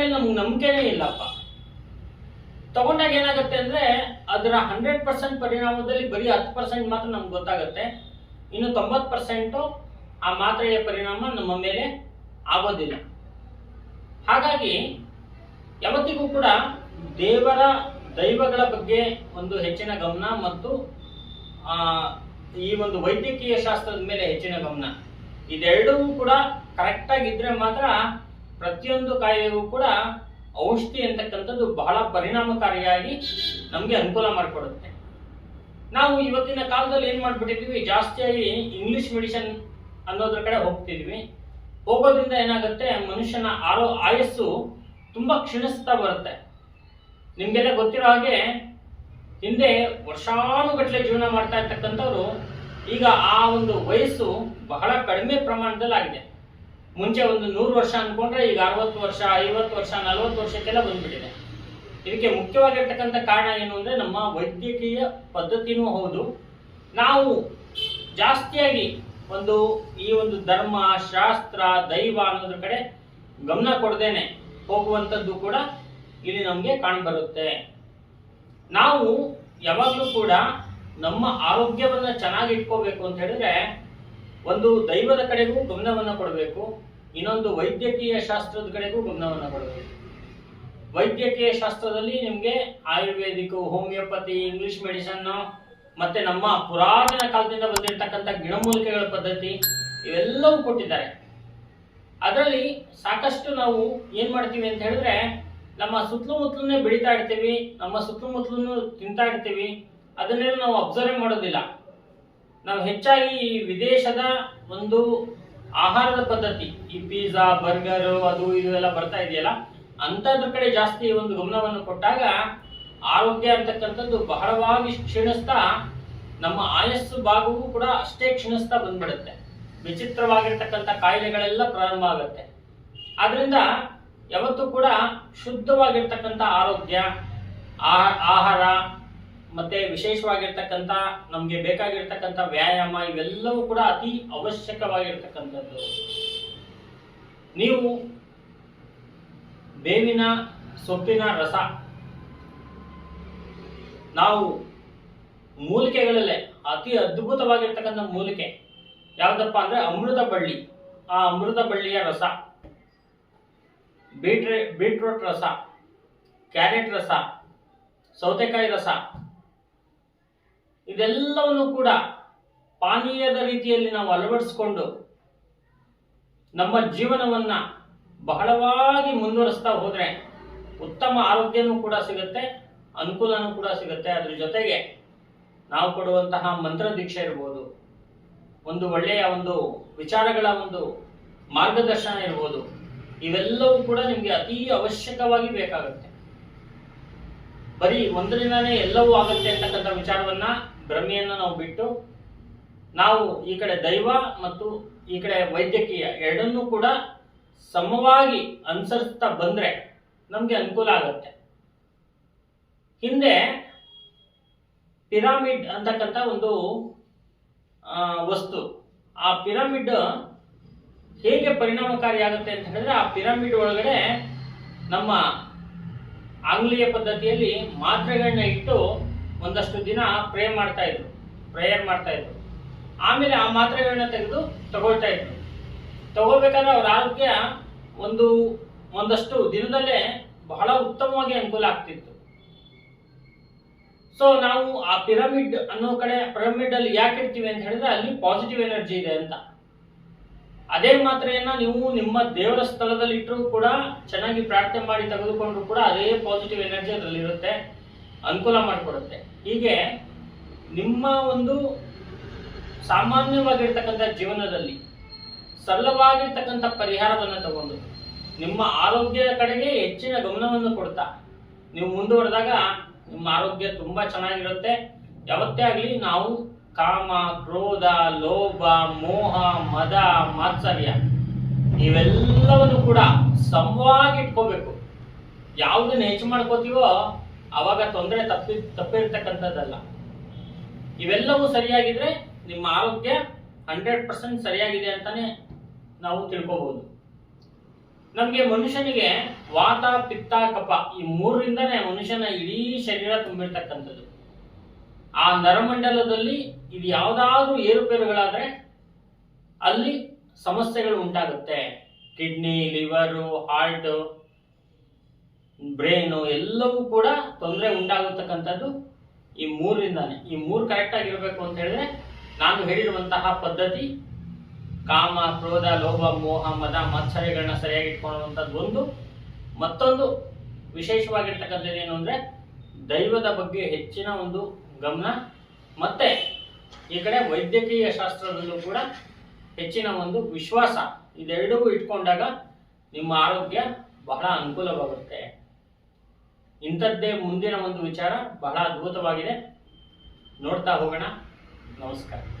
ಮೇಲೆ ನಮ್ಗೆ ನಂಬಿಕೆನೇ ಇಲ್ಲಪ್ಪ. ತಗೊಂಡಾಗ ಏನಾಗುತ್ತೆ ಅಂದ್ರೆ ಅದರ ಹಂಡ್ರೆಡ್ ಪರ್ಸೆಂಟ್ ಪರಿಣಾಮದಲ್ಲಿ ಬರೀ ಹತ್ತು ಪರ್ಸೆಂಟ್ ಮಾತ್ರ ನಮ್ಗೆ ಗೊತ್ತಾಗುತ್ತೆ. ಇನ್ನು ತೊಂಬತ್ತು ಪರ್ಸೆಂಟು ಆ ಮಾತ್ರೆಯ ಪರಿಣಾಮ ನಮ್ಮ ಮೇಲೆ ಆಗೋದಿಲ್ಲ. ಹಾಗಾಗಿ ಯಾವತ್ತಿಗೂ ಕೂಡ ದೇವರ ದೈವಗಳ ಬಗ್ಗೆ ಒಂದು ಹೆಚ್ಚಿನ ಗಮನ ಮತ್ತು ಆ, ಈ ಒಂದು ವೈದ್ಯಕೀಯ ಶಾಸ್ತ್ರದ ಮೇಲೆ ಹೆಚ್ಚಿನ ಗಮನ. ಇದೆರಡೂ ಕೂಡ ಕರೆಕ್ಟ್ ಆಗಿದ್ರೆ ಮಾತ್ರ ಪ್ರತಿಯೊಂದು ಕಾಯಿಲೆಗೂ ಕೂಡ ಔಷಧಿ ಅಂತಕ್ಕಂಥದ್ದು ಬಹಳ ಪರಿಣಾಮಕಾರಿಯಾಗಿ ನಮಗೆ ಅನುಕೂಲ ಮಾಡಿಕೊಡುತ್ತೆ. ನಾವು ಇವತ್ತಿನ ಕಾಲದಲ್ಲಿ ಏನು ಮಾಡ್ಬಿಟ್ಟಿದ್ವಿ? ಜಾಸ್ತಿಯಾಗಿ ಇಂಗ್ಲಿಷ್ ಮೆಡಿಸನ್ ಅನ್ನೋದ್ರ ಕಡೆ ಹೋಗ್ತಿದ್ವಿ. ಹೋಗೋದ್ರಿಂದ ಏನಾಗುತ್ತೆ? ಮನುಷ್ಯನ ಆರೋ ಆಯಸ್ಸು ತುಂಬಾ ಕ್ಷೀಣಿಸ್ತಾ ಬರುತ್ತೆ. ನಿಮಗೆಲ್ಲ ಗೊತ್ತಿರೋ ಹಾಗೆ ಹಿಂದೆ ವರ್ಷಾನುಗಟ್ಟಲೆ ಜೀವನ ಮಾಡ್ತಾ ಇರ್ತಕ್ಕಂಥವ್ರು ಈಗ ಆ ಒಂದು ವಯಸ್ಸು ಬಹಳ ಕಡಿಮೆ ಪ್ರಮಾಣದಲ್ಲಿ ಆಗಿದೆ ಮುಂಚೆ ಒಂದು ನೂರು ವರ್ಷ ಅನ್ಕೊಂಡ್ರೆ ಈಗ ಅರವತ್ತು ವರ್ಷ, ಐವತ್ತು ವರ್ಷ, ನಲವತ್ತು ವರ್ಷಕ್ಕೆಲ್ಲ ಬಂದ್ಬಿಟ್ಟಿದೆ. ಇದಕ್ಕೆ ಮುಖ್ಯವಾಗಿರ್ತಕ್ಕಂಥ ಕಾರಣ ಏನು ಅಂದ್ರೆ ನಮ್ಮ ವೈದ್ಯಕೀಯ ಪದ್ಧತಿನೂ ಹೌದು. ನಾವು ಜಾಸ್ತಿಯಾಗಿ ಒಂದು ಈ ಒಂದು ಧರ್ಮ, ಶಾಸ್ತ್ರ, ದೈವ ಅನ್ನೋದ್ರ ಕಡೆ ಗಮನ ಕೊಡದೇನೆ ಹೋಗುವಂಥದ್ದು ಕೂಡ ಇಲ್ಲಿ ನಮಗೆ ಕಾಣ್ಬರುತ್ತೆ. ನಾವು ಯಾವಾಗಲೂ ಕೂಡ ನಮ್ಮ ಆರೋಗ್ಯವನ್ನ ಚೆನ್ನಾಗಿ ಇಟ್ಕೋಬೇಕು ಅಂತ ಹೇಳಿದ್ರೆ ಒಂದು ದೈವದ ಕಡೆಗೂ ಗಮನವನ್ನು ಕೊಡಬೇಕು, ಇನ್ನೊಂದು ವೈದ್ಯಕೀಯ ಶಾಸ್ತ್ರದ ಕಡೆಗೂ ಗಮನವನ್ನು ಕೊಡಬೇಕು. ವೈದ್ಯಕೀಯ ಶಾಸ್ತ್ರದಲ್ಲಿ ನಿಮಗೆ ಆಯುರ್ವೇದಿಕ್, ಹೋಮಿಯೋಪತಿ, ಇಂಗ್ಲಿಷ್ ಮೆಡಿಸನ್, ಮತ್ತೆ ನಮ್ಮ ಪುರಾತನ ಕಾಲದಿಂದ ಬಂದಿರತಕ್ಕಂಥ ಗಿಡಮೂಲಿಕೆಗಳ ಪದ್ಧತಿ ಇವೆಲ್ಲವೂ ಕೊಟ್ಟಿದ್ದಾರೆ. ಅದರಲ್ಲಿ ಸಾಕಷ್ಟು ನಾವು ಏನ್ ಮಾಡ್ತೀವಿ ಅಂತ ಹೇಳಿದ್ರೆ, ನಮ್ಮ ಸುತ್ತಮುತ್ತಲನ್ನೇ ಬೆಳೀತಾ ಇರ್ತೀವಿ, ನಮ್ಮ ಸುತ್ತಮುತ್ತಲೂ ತಿಂತಾ ಇರ್ತೀವಿ, ಅದನ್ನೆಲ್ಲ ನಾವು ಅಬ್ಸರ್ವ್ ಮಾಡೋದಿಲ್ಲ. ನಾವು ಹೆಚ್ಚಾಗಿ ವಿದೇಶದ ಒಂದು ಆಹಾರದ ಪದ್ಧತಿ, ಈ ಪಿಜ್ಜಾ ಬರ್ಗರ್ ಅದು ಇದು ಎಲ್ಲ ಬರ್ತಾ ಇದೆಯಲ್ಲ ಅಂಥದ್ರ ಕಡೆ ಜಾಸ್ತಿ ಒಂದು ಗಮನವನ್ನು ಕೊಟ್ಟಾಗ ಆರೋಗ್ಯ ಅಂತಕ್ಕಂಥದ್ದು ಬಹಳವಾಗಿ ಕ್ಷೀಣಿಸ್ತಾ ನಮ್ಮ ಆಯಸ್ಸು ಭಾಗವೂ ಕೂಡ ಅಷ್ಟೇ ಕ್ಷೀಣಿಸ್ತಾ ಬಂದ್ಬಿಡುತ್ತೆ. ವಿಚಿತ್ರವಾಗಿರ್ತಕ್ಕಂಥ ಕಾಯಿಲೆಗಳೆಲ್ಲ ಪ್ರಾರಂಭ ಆಗುತ್ತೆ. ಆದ್ರಿಂದ ಯಾವತ್ತೂ ಕೂಡ ಶುದ್ಧವಾಗಿರ್ತಕ್ಕಂಥ ಆರೋಗ್ಯ ಆಹಾರ ಮತ್ತೆ ವಿಶೇಷವಾಗಿರ್ತಕ್ಕಂಥ ನಮಗೆ ಬೇಕಾಗಿರ್ತಕ್ಕಂಥ ವ್ಯಾಯಾಮ ಇವೆಲ್ಲವೂ ಕೂಡ ಅತಿ ಅವಶ್ಯಕವಾಗಿರ್ತಕ್ಕಂಥದ್ದು. ನೀವು ಬೇವಿನ ಸೊಪ್ಪಿನ ರಸ, ನಾವು ಮೂಲಿಕೆಗಳಲ್ಲೇ ಅತಿ ಅದ್ಭುತವಾಗಿರ್ತಕ್ಕಂಥ ಮೂಲಿಕೆ ಯಾವುದಪ್ಪ ಅಂದ್ರೆ ಅಮೃತ ಬಳ್ಳಿ. ಆ ಅಮೃತ ಬಳ್ಳಿಯ ರಸ, ಬೀಟ್ರೆ, ಬೀಟ್ರೂಟ್ ರಸ, ಕ್ಯಾರೆಟ್ ರಸ, ಸೌತೆಕಾಯಿ ರಸ ಇದೆಲ್ಲವನ್ನು ಕೂಡ ಪಾನೀಯದ ರೀತಿಯಲ್ಲಿ ನಾವು ಅಳವಡಿಸ್ಕೊಂಡು ನಮ್ಮ ಜೀವನವನ್ನ ಬಹಳವಾಗಿ ಮುಂದುವರಿಸ್ತಾ ಹೋದ್ರೆ ಉತ್ತಮ ಆರೋಗ್ಯನೂ ಕೂಡ ಸಿಗುತ್ತೆ, ಅನುಕೂಲನೂ ಕೂಡ ಸಿಗುತ್ತೆ. ಅದ್ರ ಜೊತೆಗೆ ನಾವು ಕೊಡುವಂತಹ ಮಂತ್ರ ದೀಕ್ಷೆ ಇರ್ಬೋದು, ಒಂದು ಒಳ್ಳೆಯ ಒಂದು ವಿಚಾರಗಳ ಒಂದು ಮಾರ್ಗದರ್ಶನ ಇರ್ಬೋದು. ಇವೆಲ್ಲವೂ ಕೂಡ ನಿಮಗೆ ಅತಿ ಅವಶ್ಯಕವಾಗಿ ಬೇಕಾಗುತ್ತೆ. ಬರೀ ಒಂದರಿಂದಾನೇ ಎಲ್ಲವೂ ಆಗುತ್ತೆ ಅಂತಕ್ಕಂಥ ವಿಚಾರವನ್ನ ಭ್ರಮೆಯನ್ನ ನಾವು ಬಿಟ್ಟು ನಾವು ಈ ಕಡೆ ದೈವ ಮತ್ತು ಈ ಕಡೆ ವೈದ್ಯಕೀಯ ಎರಡನ್ನೂ ಕೂಡ ಸಮವಾಗಿ ಅನುಸರಿಸ್ತಾ ಬಂದ್ರೆ ನಮ್ಗೆ ಅನುಕೂಲ ಆಗುತ್ತೆ. ಹಿಂದೆ ಪಿರಾಮಿಡ್ ಅಂತಕ್ಕಂಥ ಒಂದು ವಸ್ತು. ಆ ಪಿರಮಿಡ್ ಹೇಗೆ ಪರಿಣಾಮಕಾರಿಯಾಗುತ್ತೆ ಅಂತ ಹೇಳಿದ್ರೆ ಆ ಪಿರಮಿಡ್ ಒಳಗಡೆ ನಮ್ಮ ಆಂಗ್ಲೀಯ ಪದ್ಧತಿಯಲ್ಲಿ ಮಾತ್ರೆಗಳನ್ನ ಇಟ್ಟು ಒಂದಷ್ಟು ದಿನ ಪ್ರೇ ಮಾಡ್ತಾ ಇದ್ರು. ಪ್ರೇಯರ್ ಮಾಡ್ತಾ ಇದ್ರು. ಆಮೇಲೆ ಆ ಮಾತ್ರೆಗಳನ್ನ ತೆಗೆದು ತಗೊಳ್ತಾ ಇದ್ರು. ತಗೋಬೇಕಾದ್ರೆ ಅವ್ರ ಆರೋಗ್ಯ ಒಂದು, ಒಂದಷ್ಟು ದಿನದಲ್ಲೇ ಬಹಳ ಉತ್ತಮವಾಗಿ ಅನುಕೂಲ ಆಗ್ತಿತ್ತು. ಸೊ ನಾವು ಆ ಪಿರಮಿಡ್ ಅನ್ನೋ ಕಡೆ ಪಿರಮಿಡ್ ಅಲ್ಲಿ ಯಾಕೆ ಇರ್ತೀವಿ ಅಂತ ಹೇಳಿದ್ರೆ ಅಲ್ಲಿ ಪಾಸಿಟಿವ್ ಎನರ್ಜಿ ಇದೆ ಅಂತ. ಅದೇ ಮಾತ್ರೆಯನ್ನ ನೀವು ನಿಮ್ಮ ದೇವರ ಸ್ಥಳದಲ್ಲಿ ಇಟ್ಟರೂ ಕೂಡ, ಚೆನ್ನಾಗಿ ಪ್ರಾರ್ಥನೆ ಮಾಡಿ ತೆಗೆದುಕೊಂಡ್ರು ಕೂಡ ಅದೇ ಪಾಸಿಟಿವ್ ಎನರ್ಜಿ ಅದರಲ್ಲಿ ಇರುತ್ತೆ ಅನುಕೂಲ ಮಾಡಿಕೊಡುತ್ತೆ. ಹೀಗೆ ನಿಮ್ಮ ಒಂದು ಸಾಮಾನ್ಯವಾಗಿರ್ತಕ್ಕಂಥ ಜೀವನದಲ್ಲಿ ಸರಳವಾಗಿರ್ತಕ್ಕಂಥ ಪರಿಹಾರವನ್ನು ತಗೊಂಡು ನಿಮ್ಮ ಆರೋಗ್ಯದ ಕಡೆಗೆ ಹೆಚ್ಚಿನ ಗಮನವನ್ನು ಕೊಡ್ತಾ ನೀವು ಮುಂದುವರೆದಾಗ ನಿಮ್ಮ ಆರೋಗ್ಯ ತುಂಬಾ ಚೆನ್ನಾಗಿರುತ್ತೆ. ಯಾವತ್ತೇ ಆಗಲಿ ನಾವು ಕಾಮ, ಕ್ರೋಧ, ಲೋಭ, ಮೋಹ, ಮದ, ಮಾತ್ಸರ್ಯ ಇವೆಲ್ಲವನ್ನು ಕೂಡ ಸಮವಾಗಿ ಇಟ್ಕೋಬೇಕು ಯಾವುದನ್ನು ಹೆಚ್ಚು ಮಾಡ್ಕೋತೀವೋ ಅವಾಗ ತೊಂದರೆ ತಪ್ಪಿ, ತಪ್ಪಿರ್ತಕ್ಕಂಥದ್ದಲ್ಲ. ಇವೆಲ್ಲವೂ ಸರಿಯಾಗಿದ್ರೆ ನಿಮ್ಮ ಆರೋಗ್ಯ ಹಂಡ್ರೆಡ್ ಪರ್ಸೆಂಟ್ ಸರಿಯಾಗಿದೆ ಅಂತಾನೆ ನಾವು ತಿಳ್ಕೋಬಹುದು ನಮಗೆ ಮನುಷ್ಯನಿಗೆ ವಾತ, ಪಿತ್ತ, ಕಫ ಈ ಮೂರರಿಂದನೇ ಮನುಷ್ಯನ ಇಡೀ ಶರೀರ ತುಂಬಿರ್ತಕ್ಕಂಥದ್ದು. ಆ ನರಮಂಡಲದಲ್ಲಿ ಇದು ಯಾವುದಾದ್ರೂ ಏರುಪೇರುಗಳಾದ್ರೆ ಅಲ್ಲಿ ಸಮಸ್ಯೆಗಳು ಉಂಟಾಗುತ್ತೆ. ಕಿಡ್ನಿ, ಲಿವರು, ಹಾರ್ಟ್ ಬ್ರೈನು ಎಲ್ಲವೂ ಕೂಡ ತೊಂದರೆ ಉಂಟಾಗತಕ್ಕಂಥದ್ದು ಈ ಮೂರರಿಂದಾನೆ. ಈ ಮೂರು ಕರೆಕ್ಟ್ ಇರಬೇಕು ಅಂತ ಹೇಳಿದ್ರೆ ನಾನು ಹೇಳಿರುವಂತಹ ಪದ್ಧತಿ, ಕಾಮ, ಕ್ರೋಧ, ಲೋಭ, ಮೋಹ, ಮದ, ಮತ್ಸರಗಳನ್ನ ಸರಿಯಾಗಿ ಇಟ್ಕೊಳ್ಳುವಂಥದ್ದು ಒಂದು. ಮತ್ತೊಂದು ವಿಶೇಷವಾಗಿರ್ತಕ್ಕಂಥದ್ದು ಏನು ಅಂದರೆ ದೈವದ ಬಗ್ಗೆ ಹೆಚ್ಚಿನ ಒಂದು ಗಮನ ಮತ್ತೆ ಈ ಕಡೆ ವೈದ್ಯಕೀಯ ಶಾಸ್ತ್ರದಲ್ಲೂ ಕೂಡ ಹೆಚ್ಚಿನ ಒಂದು ವಿಶ್ವಾಸ ಇದೆರಡೂ ಇಟ್ಕೊಂಡಾಗ ನಿಮ್ಮ ಆರೋಗ್ಯ ಬಹಳ ಅನುಕೂಲವಾಗುತ್ತೆ. ಇಂಥದ್ದೇ ಮುಂದಿನ ಒಂದು ವಿಚಾರ ಬಹಳ ಅದ್ಭುತವಾಗಿದೆ. ನೋಡ್ತಾ ಹೋಗೋಣ. ನಮಸ್ಕಾರ.